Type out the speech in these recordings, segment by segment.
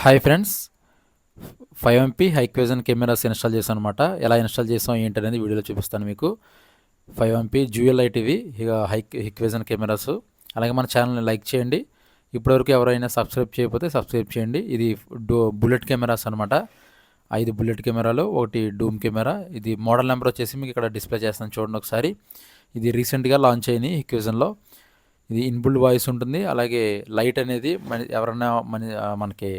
Hi friends. Five MP Hikvision cameras install చేశాను అనమాట ఎలా ఇన్స్టాల్ చేసాం ఏంటి అనేది వీడియోలో చూపిస్తాను మీకు. ఫైవ్ ఎంపీ జ్యూఎల్ ఐటీవీ ఇక హై హైక్వేజన్ కెమెరాస్. అలాగే మన ఛానల్ని లైక్ చేయండి. ఇప్పటివరకు ఎవరైనా సబ్స్క్రైబ్ చేయకపోతే సబ్స్క్రైబ్ చేయండి. ఇది డో బుల్లెట్ కెమెరాస్ అనమాట ఐదు బుల్లెట్ కెమెరాలు ఒకటి డూమ్ కెమెరా. ఇది మోడల్ నెంబర్ వచ్చేసి మీకు ఇక్కడ డిస్ప్లే చేస్తాను చూడండి ఒకసారి. ఇది రీసెంట్గా లాంచ్ అయింది హిక్విజన్లో. ఇది ఇన్బుల్డ్ వాయిస్ ఉంటుంది. అలాగే లైట్ అనేది మన ఎవరైనా మన మనకి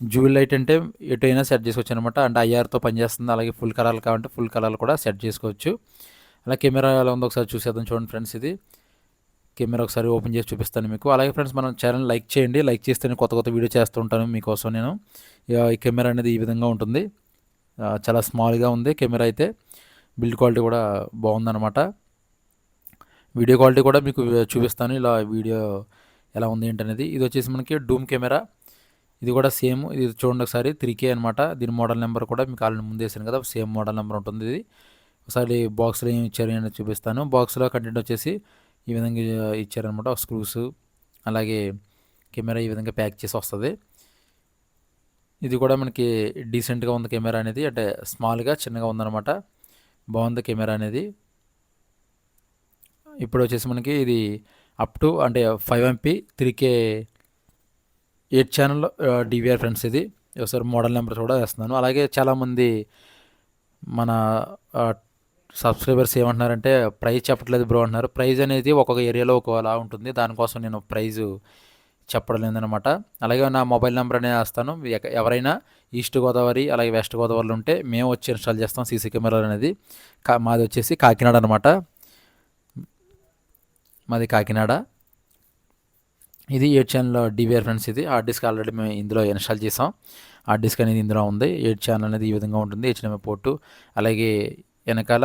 జూల్ లైట్ అంటే ఎటైనా సెట్ చేసుకోవచ్చు అనమాట అంటే ఐఆర్తో పనిచేస్తుంది అలాగే ఫుల్ కలర్ కావాలంటే ఫుల్ కలర్లు కూడా సెట్ చేసుకోవచ్చు. అలా కెమెరా ఎలా ఉందో ఒకసారి చూసేద్దాం చూడండి ఫ్రెండ్స్ ఇది. కెమెరా ఒకసారి ఓపెన్ చేసి చూపిస్తాను మీకు. అలాగే ఫ్రెండ్స్ మనం ఛానల్ లైక్ చేయండి. లైక్ చేస్తే నేను కొత్త కొత్త వీడియో చేస్తూ ఉంటాను మీకోసం నేను. ఈ కెమెరా అనేది ఈ విధంగా ఉంటుంది. చాలా స్మాల్గా ఉంది కెమెరా అయితే. బిల్డ్ క్వాలిటీ కూడా బాగుందన్నమాట. వీడియో క్వాలిటీ కూడా మీకు చూపిస్తాను. ఇలా వీడియో ఎలా ఉంది ఏంటనేది. ఇది వచ్చేసి మనకి డూమ్ కెమెరా. ఇది కూడా సేమ్ ఇది చూడండి ఒకసారి. త్రీ కే అనమాట దీని మోడల్ నెంబర్ కూడా మీకు ఆల్రెడీ ముందేసాను కదా. సేమ్ మోడల్ నెంబర్ ఉంటుంది ఇది. ఒకసారి బాక్స్లో ఏమి ఇచ్చారు అని చూపిస్తాను. బాక్స్లో కంటెంట్ వచ్చేసి ఈ విధంగా ఇచ్చారనమాట స్క్రూస్. అలాగే కెమెరా ఈ విధంగా ప్యాక్ చేసి వస్తుంది. ఇది కూడా మనకి డీసెంట్గా ఉంది కెమెరా అనేది. అంటే స్మాల్గా చిన్నగా ఉందన్నమాట. బాగుంది కెమెరా అనేది. ఇప్పుడు వచ్చేసి మనకి ఇది అప్ టు అంటే five MP three K eight channel DVR friends ఇది. ఒకసారి మోడల్ నెంబర్ కూడా వేస్తున్నాను. అలాగే చాలామంది మన సబ్స్క్రైబర్స్ ఏమంటున్నారంటే ప్రైజ్ చెప్పట్లేదు బ్రో అంటున్నారు. ప్రైజ్ అనేది ఒక్కొక్క ఏరియాలో ఒకలా ఉంటుంది. దానికోసం నేను ప్రైజ్ చెప్పడం లేదనమాట అలాగే నా మొబైల్ నెంబర్ అనేది వేస్తాను. ఎవరైనా ఈస్ట్ గోదావరి అలాగే వెస్ట్ గోదావరిలో ఉంటే మేము వచ్చి ఇన్స్టాల్ చేస్తాం సీసీ కెమెరాలు అనేది. మాది వచ్చేసి కాకినాడ అనమాట మాది కాకినాడ. ఇది ఎయిట్ ఛానల్ డివిఆర్ ఫ్రెండ్స్ ఇది. హార్డ్ డిస్క్ ఆల్రెడీ మేము ఇందులో ఇన్స్టాల్ చేసాం. హార్డ్ డిస్క్ అనేది ఇందులో ఉంది. ఎయిట్ ఛానల్ అనేది ఈ విధంగా ఉంటుంది. హెచ్డిఎంఐ పోర్టు అలాగే వెనకాల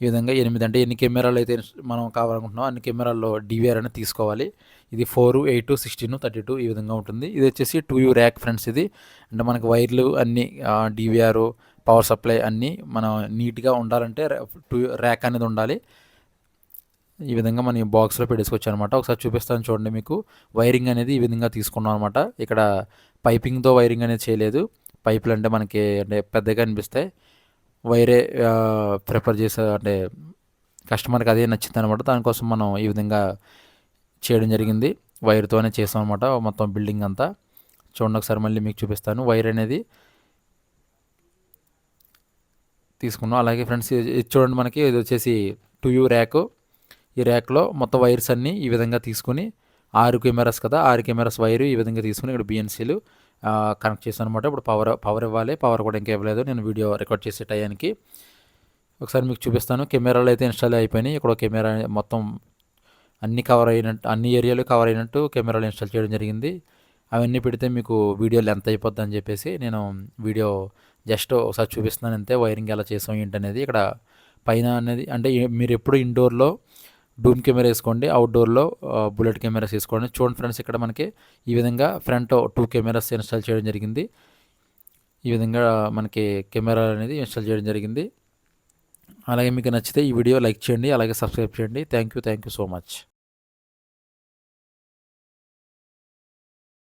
ఈ విధంగా ఎనిమిది అంటే ఎన్ని కెమెరాలు అయితే మనం కావాలనుకుంటున్నాం అన్ని కెమెరాల్లో డివిఆర్ అనేది తీసుకోవాలి. ఇది four eight sixteen thirty two ఈ విధంగా ఉంటుంది. ఇది వచ్చేసి టూ యూ ర్యాక్ ఫ్రెండ్స్ ఇది. అంటే మనకు వైర్లు అన్ని డివిఆర్ పవర్ సప్లై అన్నీ మనం నీట్గా ఉండాలంటే టూ ర్యాక్ అనేది ఉండాలి. ఈ విధంగా మనం ఈ బాక్స్లో పెట్టేసుకోవచ్చు అనమాట ఒకసారి చూపిస్తాను చూడండి మీకు. వైరింగ్ అనేది ఈ విధంగా తీసుకున్నాం అనమాట. ఇక్కడ పైపింగ్తో వైరింగ్ అనేది చేయలేదు. పైపులు అంటే మనకి అంటే పెద్దగా అనిపిస్తాయి. వైరే ప్రిఫర్ చేసే అంటే కస్టమర్కి అదే నచ్చింది అనమాట. దానికోసం మనం ఈ విధంగా చేయడం జరిగింది. వైర్తోనే చేసాం అనమాట మొత్తం బిల్డింగ్ అంతా. చూడండి ఒకసారి మళ్ళీ మీకు చూపిస్తాను. వైర్ అనేది తీసుకున్నాం. అలాగే ఫ్రెండ్స్ ఇది చూడండి మనకి ఇది వచ్చేసి టూ యూ ర్యాక్. ఈ ర్యాక్లో మొత్తం వైర్స్ అన్నీ ఈ విధంగా తీసుకుని ఆరు కెమెరాస్ కదా ఆరు కెమెరాస్ వైరు ఈ విధంగా తీసుకుని ఇక్కడ బిఎన్సీలు కనెక్ట్ చేశాను అనమాట ఇప్పుడు పవర్ పవర్ ఇవ్వాలి పవర్ కూడా ఇంకా ఇవ్వలేదు. నేను వీడియో రికార్డ్ చేసే టయానికి ఒకసారి మీకు చూపిస్తాను. కెమెరాలు అయితే ఇన్స్టాల్ అయిపోయినాయి. ఇక్కడ కెమెరా మొత్తం అన్ని కవర్ అయినట్టు అన్ని ఏరియాలు కవర్ అయినట్టు కెమెరాలు ఇన్స్టాల్ చేయడం జరిగింది. అవన్నీ పెడితే మీకు వీడియో లెంత్ అయిపోద్ది అని చెప్పేసి నేను వీడియో జస్ట్ ఒకసారి చూపిస్తున్నాను అంతే. వైరింగ్ ఎలా చేసాం ఏంటనేది. ఇక్కడ పైన అనేది అంటే మీరు ఎప్పుడు ఇండోర్లో డూమ్ కెమెరా వేసుకోండి అవుట్డోర్లో బుల్లెట్ కెమెరాస్ వేసుకోండి. చూడండి ఫ్రెండ్స్ ఇక్కడ మనకి ఈ విధంగా ఫ్రంట్ టూ కెమెరాస్ ఇన్స్టాల్ చేయడం జరిగింది. ఈ విధంగా మనకి కెమెరా అనేది ఇన్స్టాల్ చేయడం జరిగింది. అలాగే మీకు నచ్చితే ఈ వీడియో లైక్ చేయండి అలాగే సబ్స్క్రైబ్ చేయండి. Thank you thank you so much.